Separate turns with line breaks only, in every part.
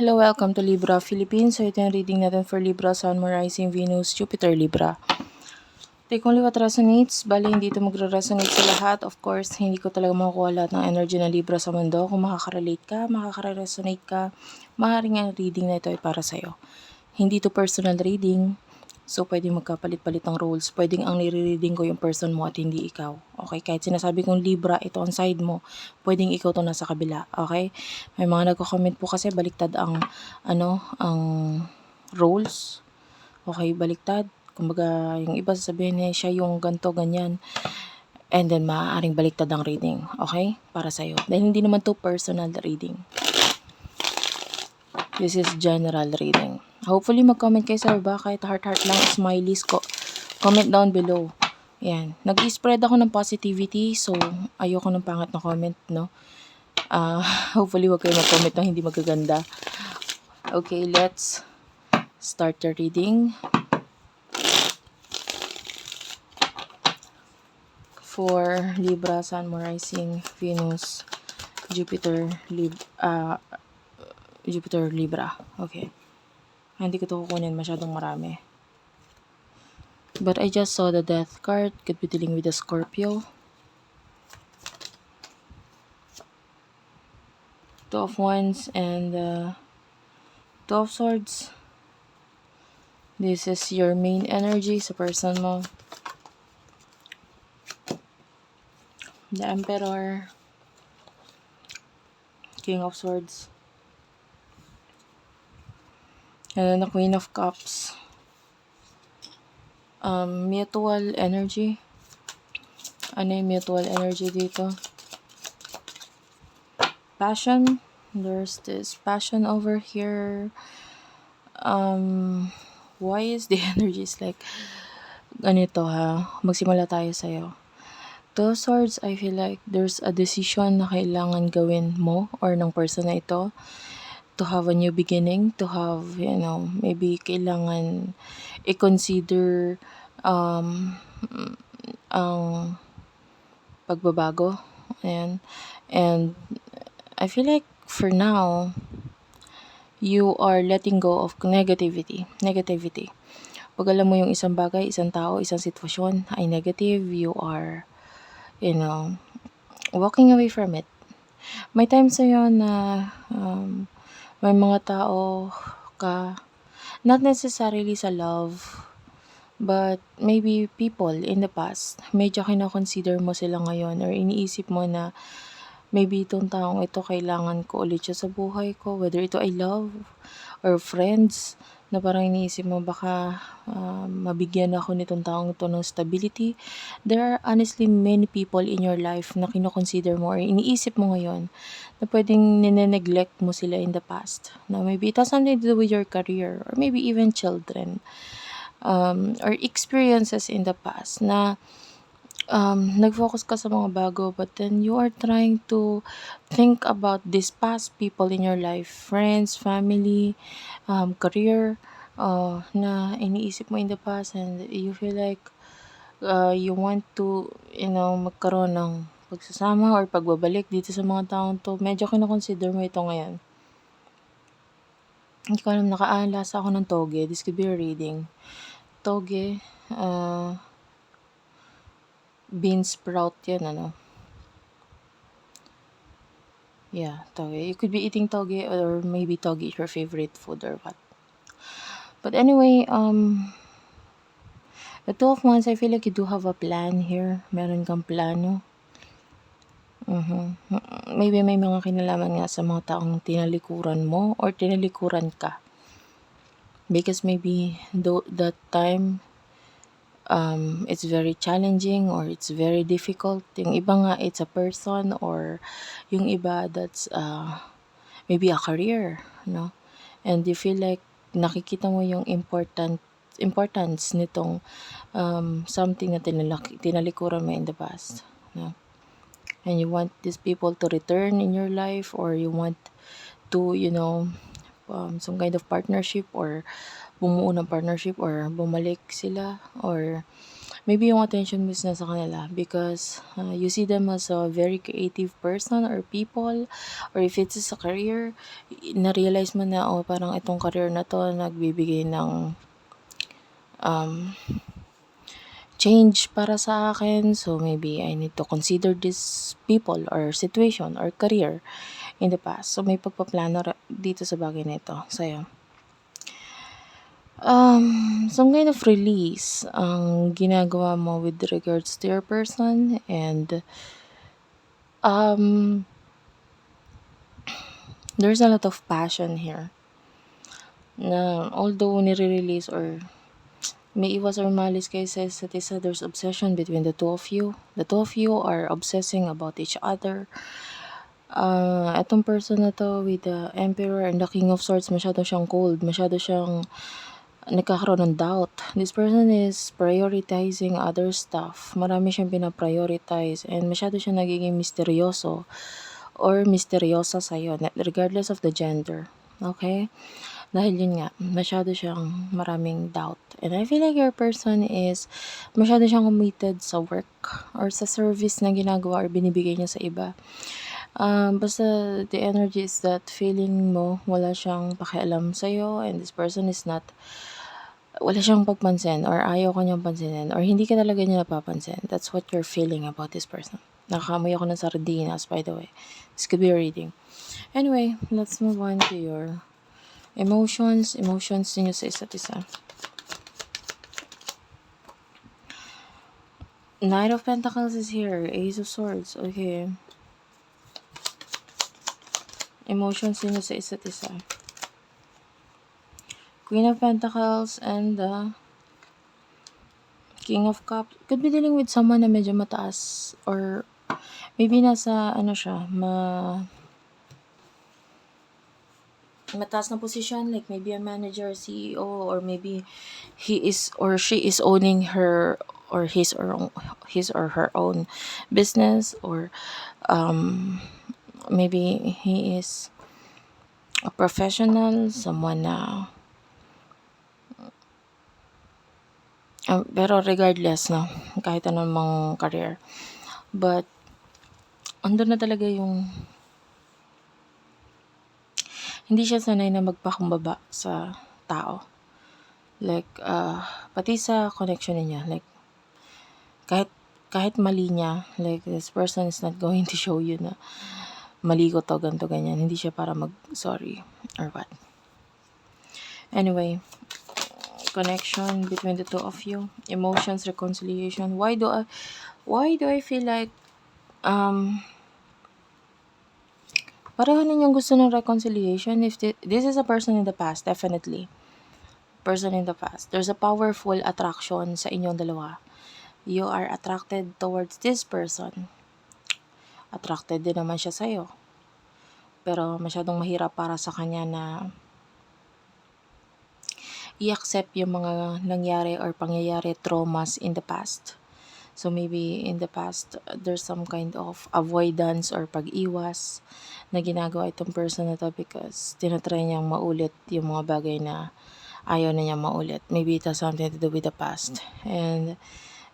Hello, welcome to Libra Philippines. So ito yung reading natin for Libra, Sun, Moon, Rising, Venus, Jupiter, Libra. Take only what resonates. Bali, hindi ito magre-resonate sa lahat. Of course, hindi ko talaga makukuha lahat ng energy ng Libra sa mundo. Kung makaka-relate ka, makaka-resonate ka, maaaring ang reading na ito ay para sa'yo. Hindi ito personal reading. So, pwedeng magkapalit-palit ng roles. Pwedeng ang nire-reading ko yung person mo at hindi ikaw. Okay? Kahit sinasabi kong Libra, ito ang side mo. Pwedeng ikaw to nasa kabila. Okay? May mga nagko-comment po kasi baliktad ang, ano, ang roles. Okay, baliktad. Kumbaga, yung iba sasabihin niya, siya yung ganto, ganyan. And then, maaaring baliktad ang reading. Okay? Para sa'yo. Dahil hindi naman to personal reading. This is general reading. Hopefully, mag-comment kayo sa baba. Kahit heart-heart lang, smileys ko. Comment down below. Yan. Nag-spread ako ng positivity. So, ayoko ng pangat na comment, no? Ah, hopefully, wag kayo mag-comment ng hindi magaganda. Okay, let's start the reading. For Libra, Sun, Rising, Venus, Jupiter, Lib ah, Jupiter, Libra. Okay. Hindi ko to kukunin masyadong marami. But I just saw the death card. Could be dealing with a Scorpio. Two of Wands and uh, Two of Swords. This is your main energy sa person mo. The Emperor. King of Swords. Then the Queen of Cups. Um, mutual energy. Ano yung mutual energy dito? Passion. There's this passion over here. Um, why is the energies like ganito ha? Magsimula tayo sa'yo. Two swords, I feel like there's a decision na kailangan gawin mo or ng person na ito to have a new beginning, to have, you know, maybe kailangan i-consider um, ang pagbabago. Ayan. And I feel like for now, you are letting go of negativity. Negativity. Pag alam mo yung isang bagay, isang tao, isang sitwasyon ay negative, you are, you know, walking away from it. May times na yun na um, may mga tao ka, not necessarily sa love, but maybe people in the past, medyo kinoconsider mo sila ngayon or iniisip mo na maybe itong taong ito kailangan ko ulit siya sa buhay ko, whether ito ay love or friends, na parang iniisip mo baka ah, mabigyan ako nitong taong ito ng stability. There are honestly many people in your life na kinoconsider mo or iniisip mo ngayon na pwedeng nine-neglect mo sila in the past. Na maybe it has something to do with your career or maybe even children um, or experiences in the past na um, nag-focus ka sa mga bago but then you are trying to think about these past people in your life, friends, family, um, career, uh, na iniisip mo in the past and you feel like uh, you want to, you know, magkaroon ng pagsasama or pagbabalik dito sa mga taong to. Medyo kinoconsider mo ito ngayon. Hindi ko alam, nakaalasa ako ng toge. This could be a reading. Toge, uh, bean sprout yan, ano. Yeah, toge. You could be eating toge or maybe toge is your favorite food or what. But anyway, um, the two of wands, I feel like you do have a plan here. Meron kang plano. Mhm. Maybe may mga kinalaman nga sa mga taong tinalikuran mo or tinalikuran ka. Because maybe though that time um, it's very challenging or it's very difficult. Yung iba nga, it's a person or yung iba that's uh, maybe a career, no? And you feel like nakikita mo yung important importance nitong um, something na tinalak, tinalikuran mo in the past, no? And you want these people to return in your life or you want to, you know, um, some kind of partnership or bumuo ng partnership or bumalik sila or maybe yung attention mo is nasa kanila because uh, you see them as a very creative person or people or if it's a career, na-realize mo na oh parang itong career na to nagbibigay ng um, change para sa akin. So maybe I need to consider this people or situation or career in the past. So may pagpaplano dito sa bagay na ito sa'yo. Um, some kind of release ang ginagawa mo with regards to your person and um, there's a lot of passion here na although nire-release or may iwas or malis kayo sa isa't isa, there's obsession between the two of you. The two of you are obsessing about each other. Uh, etong person na to with the Emperor and the King of Swords, masyado siyang cold, masyado siyang nagkakaroon ng doubt. This person is prioritizing other stuff. Marami siyang pinaprioritize and masyado siya nagiging misteryoso or misteryosa sa'yo, regardless of the gender. Okay? Dahil yun nga, masyado siyang maraming doubt. And I feel like your person is masyado siyang committed sa work or sa service na ginagawa or binibigay niya sa iba. Um, basta the energy is that feeling mo wala siyang pakialam sa'yo and this person is not wala siyang pagpansin or ayaw ka niyang pansinin or hindi ka talaga niya napapansin. That's what you're feeling about this person. Nakakamoy ako ng sardinas, by the way. This could be a reading. Anyway, let's move on to your emotions. Emotions ninyo sa isa't isa. Knight of Pentacles is here. Ace of Swords. Okay. Emotions ninyo sa isa't isa. Queen of Pentacles and the King of Cups. Could be dealing with someone na medyo mataas or maybe nasa ano siya, ma mataas na position like maybe a manager, CEO or maybe he is or she is owning her or his or his or her own business or um maybe he is a professional, someone na um, pero regardless no, kahit anong mang career. But andun na talaga yung hindi siya sanay na magpakumbaba sa tao. Like, uh, pati sa connection niya, like, kahit, kahit mali niya, like, this person is not going to show you na mali ko to, ganito, ganyan. Hindi siya para mag-sorry or what. Anyway, connection between the two of you, emotions, reconciliation. Why do I, why do I feel like, um, pareho ninyong gusto ng reconciliation? If thi- this is a person in the past, definitely. Person in the past. There's a powerful attraction sa inyong dalawa. You are attracted towards this person. Attracted din naman siya sa'yo. Pero masyadong mahirap para sa kanya na i-accept yung mga nangyari or pangyayari traumas in the past. So maybe in the past, there's some kind of avoidance or pag-iwas na ginagawa itong person na to because tinatry niyang maulit yung mga bagay na ayaw na niya maulit. Maybe it has something to do with the past. And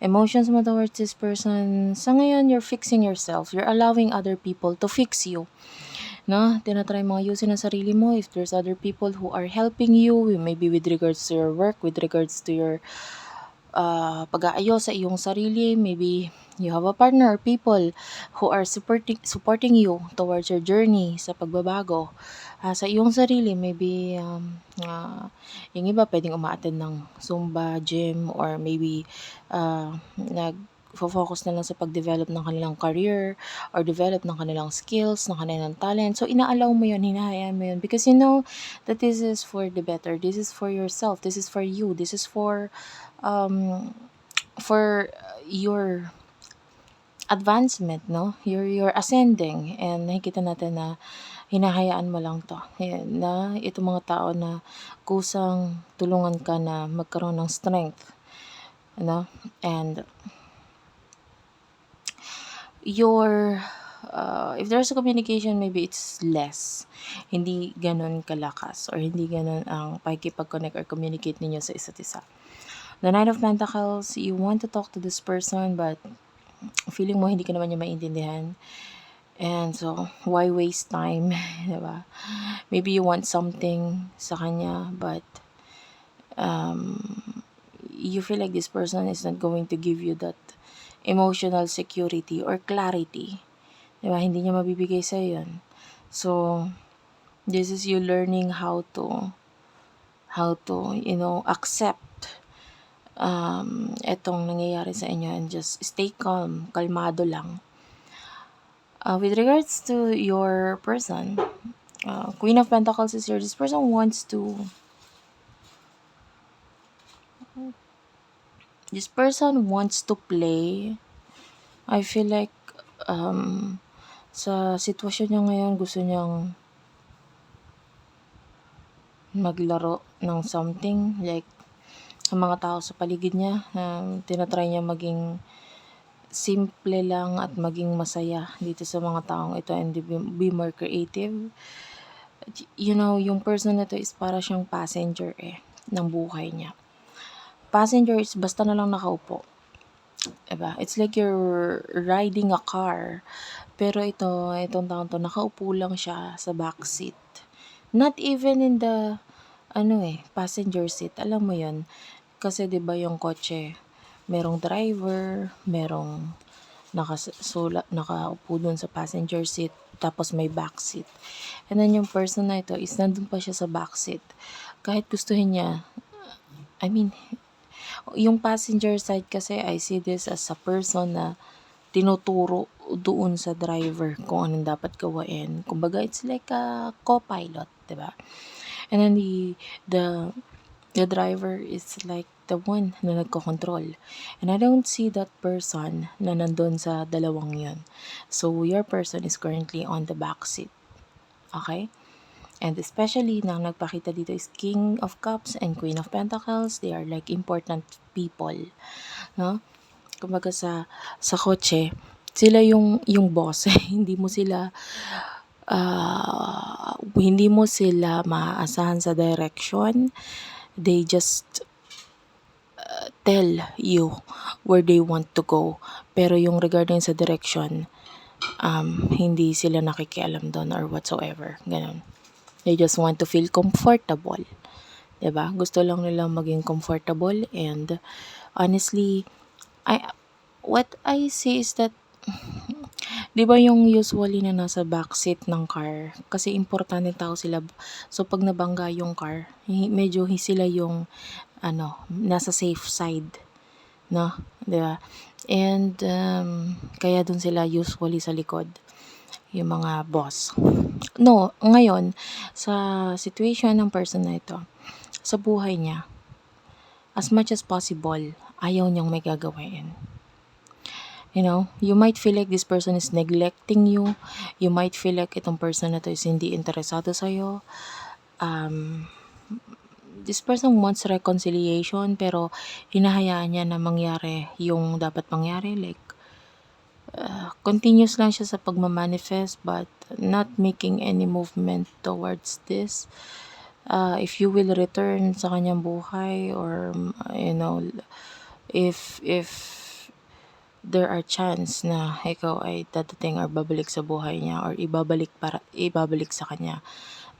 emotions mo towards this person, sa ngayon, you're fixing yourself. You're allowing other people to fix you. No? Tinatry mo ayusin ang sarili mo. If there's other people who are helping you, maybe with regards to your work, with regards to your uh, pag-aayos sa iyong sarili, maybe you have a partner people who are supporting supporting you towards your journey sa pagbabago. Ah, sa iyong sarili maybe um, ah, yung iba pwedeng umaattend ng Zumba, gym or maybe uh, nag focus na lang sa pag-develop ng kanilang career or develop ng kanilang skills, ng kanilang talent. So, inaalaw mo yun, hinahayaan mo yun because you know that this is for the better. This is for yourself. This is for you. This is for um, for your advancement, no? You're, you're ascending and nakikita natin na hinahayaan mo lang to. Na itong mga tao na kusang tulungan ka na magkaroon ng strength. Ano? And your uh, if there's a communication, maybe it's less. Hindi ganun kalakas or hindi ganun ang pakikipag-connect or communicate ninyo sa isa't isa. The Nine of Pentacles, you want to talk to this person but feeling mo hindi ka naman niya maintindihan. And so, why waste time? diba? Maybe you want something sa kanya but um, you feel like this person is not going to give you that emotional security or clarity. Diba? Hindi niya mabibigay sa yun. So, this is you learning how to how to, you know, accept um, etong nangyayari sa inyo and just stay calm, kalmado lang. Uh, with regards to your person, uh, Queen of Pentacles is here. This person wants to. This person wants to play. I feel like um, sa sitwasyon niya ngayon, gusto niyang maglaro ng something. Like, ang mga tao sa paligid niya, um, tinatry niya maging simple lang at maging masaya dito sa mga taong ito and be, be more creative. You know, yung person na to is para siyang passenger eh, ng buhay niya. Passenger is basta na lang nakaupo. Diba? It's like you're riding a car. Pero ito, itong taon to, nakaupo lang siya sa back seat. Not even in the, ano eh, passenger seat. Alam mo yon Kasi ba yung kotse, merong driver, merong nakasula, nakaupo dun sa passenger seat, tapos may back seat. And then yung person na ito is nandun pa siya sa back seat. Kahit gustuhin niya, I mean, yung passenger side kasi I see this as a person na tinuturo doon sa driver kung anong dapat gawain. Kumbaga, it's like a co-pilot, 'di ba? And then the the the driver is like the one na nagko-control. And I don't see that person na nandun sa dalawang yun. So, your person is currently on the back seat. Okay? And especially, nang nagpakita dito is King of Cups and Queen of Pentacles. They are like important people. No? Kumbaga sa, sa kotse, sila yung, yung boss. hindi mo sila uh, hindi mo sila maaasahan sa direction. They just uh, tell you where they want to go. Pero yung regarding sa direction, um, hindi sila nakikialam doon or whatsoever. Ganun. They just want to feel comfortable. 'Di ba? Gusto lang nila maging comfortable and honestly, I what I see is that 'di ba yung usually na nasa backseat ng car kasi importante tao sila. So pag nabangga yung car, medyo sila yung ano, nasa safe side, no? 'Di ba? And um, kaya dun sila usually sa likod yung mga boss. No, ngayon, sa situation ng person na ito, sa buhay niya, as much as possible, ayaw niyang may gagawin. You know, you might feel like this person is neglecting you. You might feel like itong person na to is hindi interesado sa'yo. Um, this person wants reconciliation pero hinahayaan niya na mangyari yung dapat mangyari. Like, uh, continuous lang siya sa pagmamanifest but not making any movement towards this. Uh, if you will return sa kanyang buhay or you know if if there are chance na ikaw ay dadating or babalik sa buhay niya or ibabalik para ibabalik sa kanya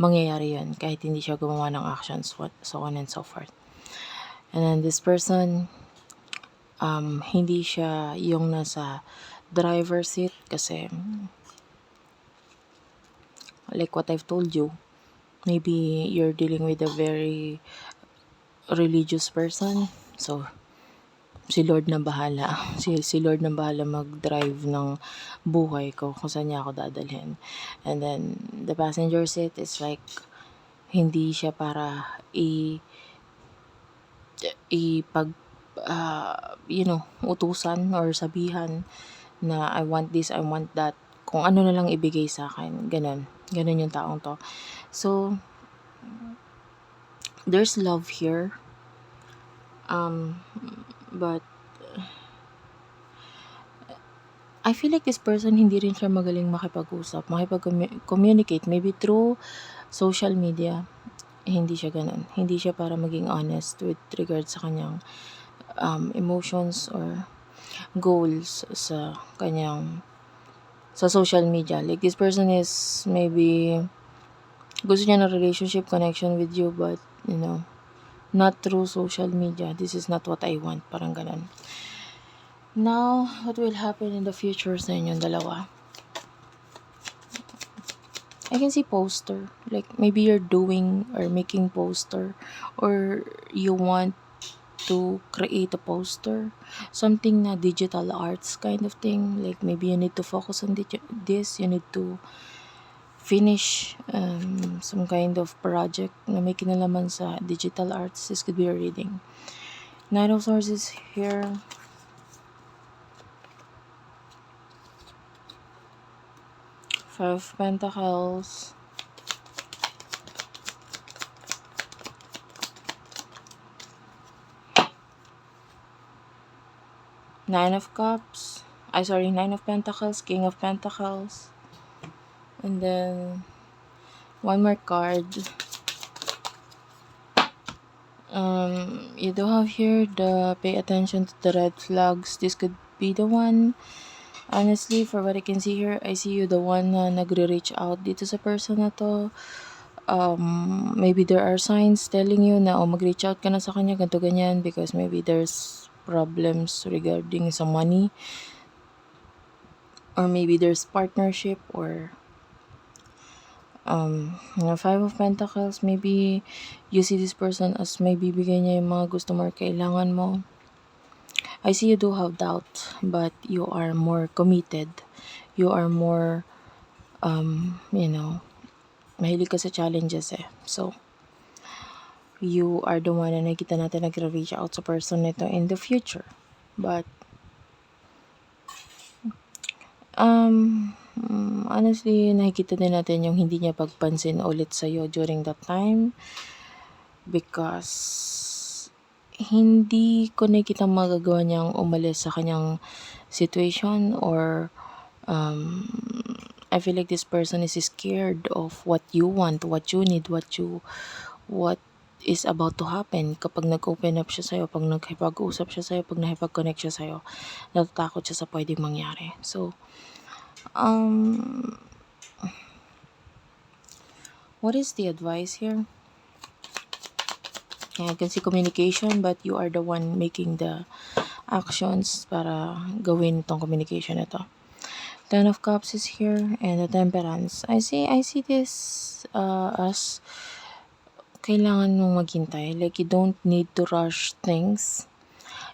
mangyayari yun kahit hindi siya gumawa ng actions what, so on and so forth and then this person um, hindi siya yung nasa driver seat kasi like what I've told you maybe you're dealing with a very religious person. So si Lord na bahala. Si, si Lord na bahala mag-drive ng buhay ko kung saan niya ako dadalhin. And then the passenger seat is like hindi siya para i ipag uh, you know utusan or sabihan na I want this, I want that. Kung ano na lang ibigay sa akin. Ganun. Ganun yung taong to. So, there's love here. Um, but, I feel like this person hindi rin siya magaling makipag-usap, makipag-communicate, maybe through social media. Hindi siya ganun. Hindi siya para maging honest with regard sa kanyang um, emotions or goals sa kanyang sa social media. Like this person is maybe gusto niya ng relationship connection with you but you know not through social media. This is not what I want. Parang ganun. Now, what will happen in the future sa inyong dalawa? I can see poster. Like maybe you're doing or making poster or you want to create a poster. Something na digital arts kind of thing. Like maybe you need to focus on this. You need to finish um, some kind of project na may kinalaman sa digital arts. This could be a reading. Nine of Swords here. Five of Pentacles. Nine of Cups. I sorry, Nine of Pentacles, King of Pentacles. And then one more card. Um, you do have here the pay attention to the red flags. This could be the one. Honestly, for what I can see here, I see you the one na nagre-reach out dito sa person na to. Um, maybe there are signs telling you na oh, mag-reach out ka na sa kanya, ganito ganyan, because maybe there's problems regarding sa money. Or maybe there's partnership or um, Five of Pentacles, maybe you see this person as may bibigay niya yung mga gusto mo or kailangan mo. I see you do have doubt, but you are more committed. You are more, um, you know, mahilig ka sa challenges eh. So, you are the one na nakita natin nagre-reach out sa person nito in the future. But, um, honestly, nakikita din natin yung hindi niya pagpansin ulit sa'yo during that time. Because, hindi ko nakikita magagawa niyang umalis sa kanyang situation or um, I feel like this person is scared of what you want, what you need, what you what is about to happen kapag nag-open up siya sa'yo, pag nakipag-usap siya sa'yo, pag nakipag-connect siya sa'yo, natatakot siya sa pwedeng mangyari. So, um, what is the advice here? Yeah, I can see communication but you are the one making the actions para gawin itong communication na to. Ten of Cups is here and the Temperance. I see I see this uh, as kailangan mong maghintay. Like you don't need to rush things.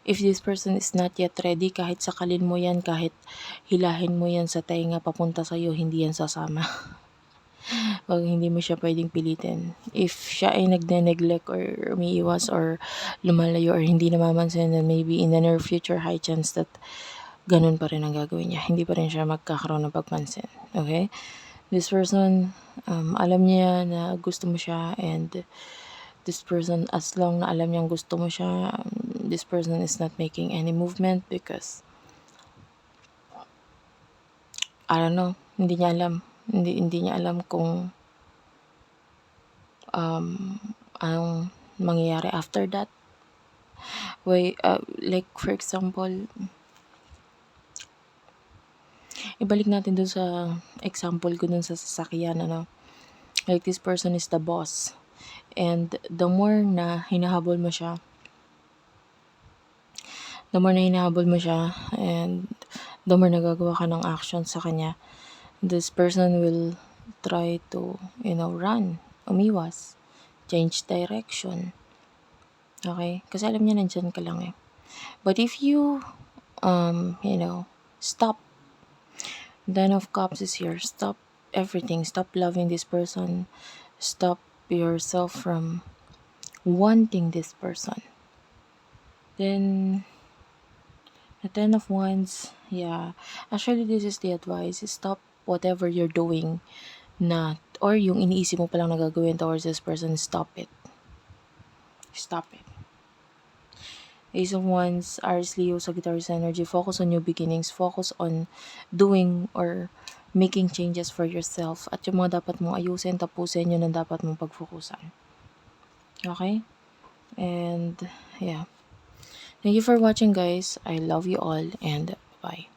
If this person is not yet ready, kahit sakalin mo yan, kahit hilahin mo yan sa tainga papunta sa'yo, hindi yan sasama. Pag hindi mo siya pwedeng pilitin. If siya ay nagne-neglect or umiiwas or lumalayo or hindi namamansin, then maybe in the near future, high chance that ganun pa rin ang gagawin niya. Hindi pa rin siya magkakaroon ng pagpansin. Okay? This person, um, alam niya na gusto mo siya and this person, as long na alam niyang gusto mo siya, um, this person is not making any movement because I don't know, hindi niya alam. Hindi, hindi niya alam kung um, anong mangyayari after that. Wait, uh, like for example, ibalik natin dun sa example ko dun sa sasakyan, ano. Like this person is the boss. And the more na hinahabol mo siya, the more na hinahabol mo siya, and the more nagagawa ka ng action sa kanya, this person will try to, you know, run, umiwas, change direction. Okay? Kasi alam niya nandyan ka lang eh. But if you, um, you know, stop, Ten of Cups is here. Stop everything. Stop loving this person. Stop yourself from wanting this person. Then, the Ten of Wands, yeah. Actually, this is the advice. Stop whatever you're doing na, or yung iniisip mo palang nagagawin towards this person, stop it. Stop it. Ace of Wands, Aries Leo, Sagittarius energy. Focus on new beginnings. Focus on doing or making changes for yourself. At yung mga dapat mong ayusin, tapusin, yun ang dapat mong pagfokusan. Okay? And, yeah. Thank you for watching guys. I love you all and bye.